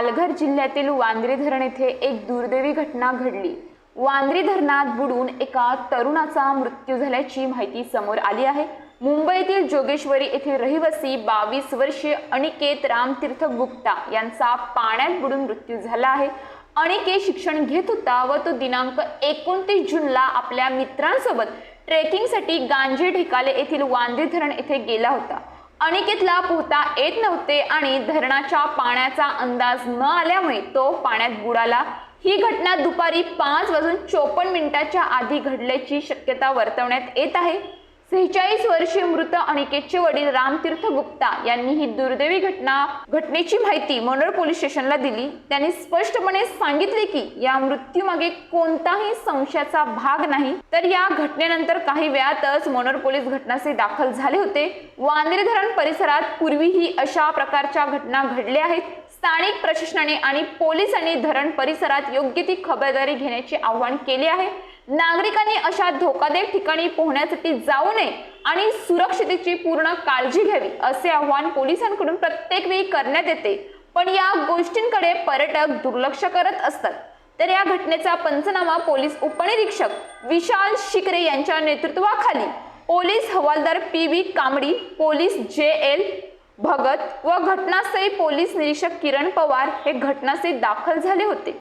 पालघर जिल्ह्यातील वांद्रे धरण येथे एक दुर्दैवी घटना घडली. वांद्रे धरणात बुडून एका तरुणाचा मृत्यू झाल्याची माहिती समोर आली आहे. मुंबईतील जोगेश्वरी येथील रहिवासी बावीस वर्षीय अनिकेत रामतीर्थ गुप्ता यांचा पाण्यात बुडून मृत्यू झाला आहे. अनिकेत शिक्षण घेत होता व तो दिनांक एकोणतीस जूनला आपल्या मित्रांसोबत ट्रेकिंगसाठी गांजे ढिकाले येथील वांद्रे धरण येथे गेला होता. अनिकेतला पोहता येत नव्हते आणि धरणाच्या पाण्याचा अंदाज न आल्यामुळे तो पाण्यात बुडाला. ही घटना दुपारी पाच वाजून चोपन्न मिनिटाच्या आधी घडल्याची शक्यता वर्तवण्यात येत आहे. सेहेचाळीस वर्षीय मृत अनिकेतचे वडील रामतीर्थ गुप्ता यांनी ही दुर्दैवी घटना घटनेची माहिती मनोर पोलीस स्टेशनला दिली. त्यांनी स्पष्टपणे सांगितले की या मृत्यूमागे कोणताही संशयाचा भाग नाही. तर या घटनेनंतर काही वेळातच मनोर पोलीस घटनास्थळी दाखल झाले होते. वांद्रे धरण परिसरात पूर्वीही अशा प्रकारच्या घटना घडल्या आहेत. स्थानिक प्रशासनाने आणि पोलिसांनी धरण परिसरात योग्य ती खबरदारी घेण्याचे आवाहन केले आहे. नागरिकांनी अशा धोकादायक ठिकाणी पोहण्यासाठी जाऊ नये आणि सुरक्षितेची पूर्ण काळजी घ्यावी असे आवाहन पोलिसांकडून प्रत्येक वेळी करण्यात येते. पण या गोष्टींकडे पर्यटक दुर्लक्ष करत असतात. तर या घटनेचा पंचनामा पोलीस उपनिरीक्षक विशाल शिकरे यांच्या नेतृत्वाखाली पोलीस हवालदार P V Kambadi police J L Bhagat व घटनास्थळी पोलीस निरीक्षक किरण पवार हे घटनास्थळी दाखल झाले होते.